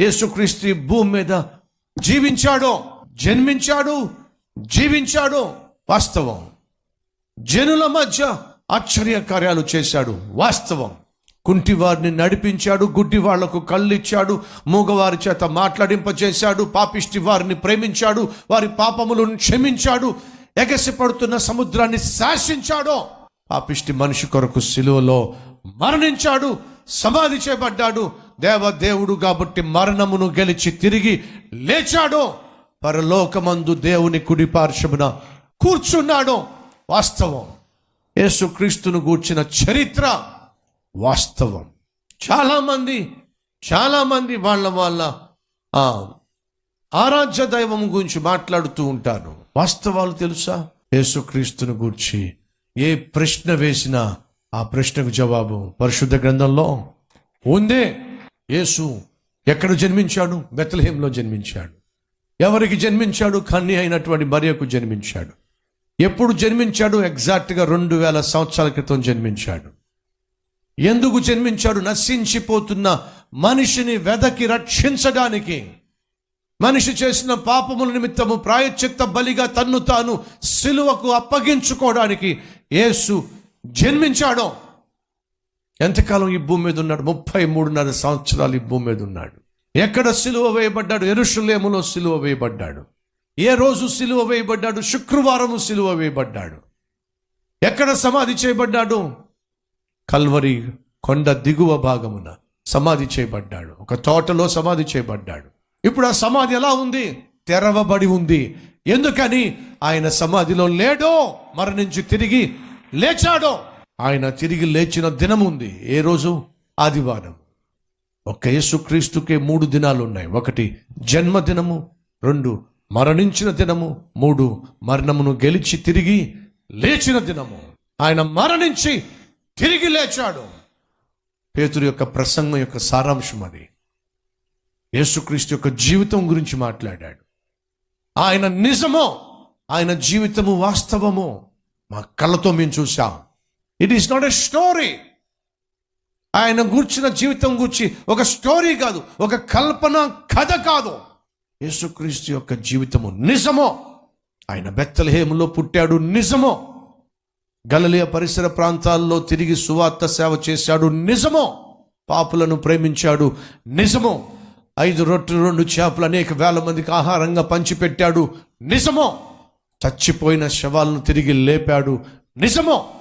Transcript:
యేసుక్రీస్తు భూమి మీద జీవించాడో జన్మించాడు జీవించాడు వాస్తవం. జనుల మధ్య ఆశ్చర్య కార్యాలు చేశాడు వాస్తవం. కుంటి వారిని నడిపించాడు గుడ్డి వాళ్ళకు కళ్ళిచ్చాడు మూగవారి చేత మాట్లాడింపచేశాడు పాపిష్టి వారిని ప్రేమించాడు వారి పాపములను క్షమించాడు ఎగసిపడుతున్న సముద్రాన్ని శాసించాడు పాపిష్టి మనిషి కొరకు సిలువలో మరణించాడు సమాధి చేయబడ్డాడు దేవదేవుడు కాబట్టి మరణమును గెలిచి తిరిగి లేచాడు. పరలోకమందు దేవుని కుడిపార్శ్వమున కూర్చున్నాడు. వాస్తవం. యేసుక్రీస్తును గూర్చిన చరిత్ర వాస్తవం. చాలామంది చాలామంది వాళ్ళ వాళ్ళ ఆ, ఆరాధ్య దైవం గురించి మాట్లాడుతూ ఉంటాను వాస్తవాలు తెలుసా? యేసుక్రీస్తును గూర్చి ఏ ప్రశ్న వేసినా ఆ ప్రశ్నకు జవాబు పరిశుద్ధ గ్రంథంలో ఉందే. యేసు ఎక్కడ జన్మించాడు? బెత్లహేంలో జన్మించాడు. ఎవరికి జన్మించాడు? కన్ని అయినటువంటి మరియకు జన్మించాడు. ఎప్పుడు జన్మించాడు? ఎగ్జాక్ట్గా రెండు వేల సంవత్సరాల క్రితం జన్మించాడు. ఎందుకు జన్మించాడు? నశించిపోతున్న మనిషిని వెదకి రక్షించడానికి. మనిషి చేసిన పాపముల నిమిత్తము ప్రాయశ్చిత్త బలిగా తన్ను తాను సిలువకు అప్పగించుకోవడానికి యేసు జన్మించాడో. ఎంతకాలం ఈ భూమి మీద ఉన్నాడు? ముప్పై మూడున్నర సంవత్సరాలు ఈ భూమి మీద ఉన్నాడు. ఎక్కడ సిలువ వేయబడ్డాడు? ఎరుషులేములో సిలువ వేయబడ్డాడు. ఏ రోజు సిలువ వేయబడ్డాడు? శుక్రవారము సిలువ వేయబడ్డాడు. ఎక్కడ సమాధి చేయబడ్డాడు? కల్వరి కొండ దిగువ భాగమున సమాధి చేయబడ్డాడు. ఒక తోటలో సమాధి చేయబడ్డాడు. ఇప్పుడు ఆ సమాధి ఎలా ఉంది? తెరవబడి ఉంది. ఎందుకని? ఆయన సమాధిలో లేడో మరణించి తిరిగి లేచాడో. ఆయన తిరిగి లేచిన దినం ఉంది ఏ రోజు? ఆదివారం. ఒక యేసుక్రీస్తుకే మూడు దినాలు ఉన్నాయి ఒకటి జన్మదినము రెండు మరణించిన దినము మూడు మరణమును గెలిచి తిరిగి లేచిన దినము. ఆయన మరణించి తిరిగి లేచాడు. పేతురు యొక్క ప్రసంగం యొక్క సారాంశం అది. యేసుక్రీస్తు యొక్క జీవితం గురించి మాట్లాడాడు. ఆయన నిజమో ఆయన జీవితము వాస్తవము మా కళ్ళతో మేము చూసాం it is not a story ఆయన గూర్చిన జీవితం గూర్చి ఒక స్టోరీ కాదు ఒక కల్పన కథ కాదు. యేసుక్రీస్తు యొక్క జీవితము నిజమో ఆయన బెత్తలహేములో పుట్టాడు నిజమో గలలియ పరిసర ప్రాంతాల్లో తిరిగి సువార్త సేవ చేశాడు నిజమో పాపులను ప్రేమించాడు నిజమో ఐదు రొట్టెలు రెండు చేపలు అనేక వేల మందికి ఆహారంగా పంచిపెట్టాడు నిజమో చచ్చిపోయిన శవాలను తిరిగి లేపాడు నిజమో.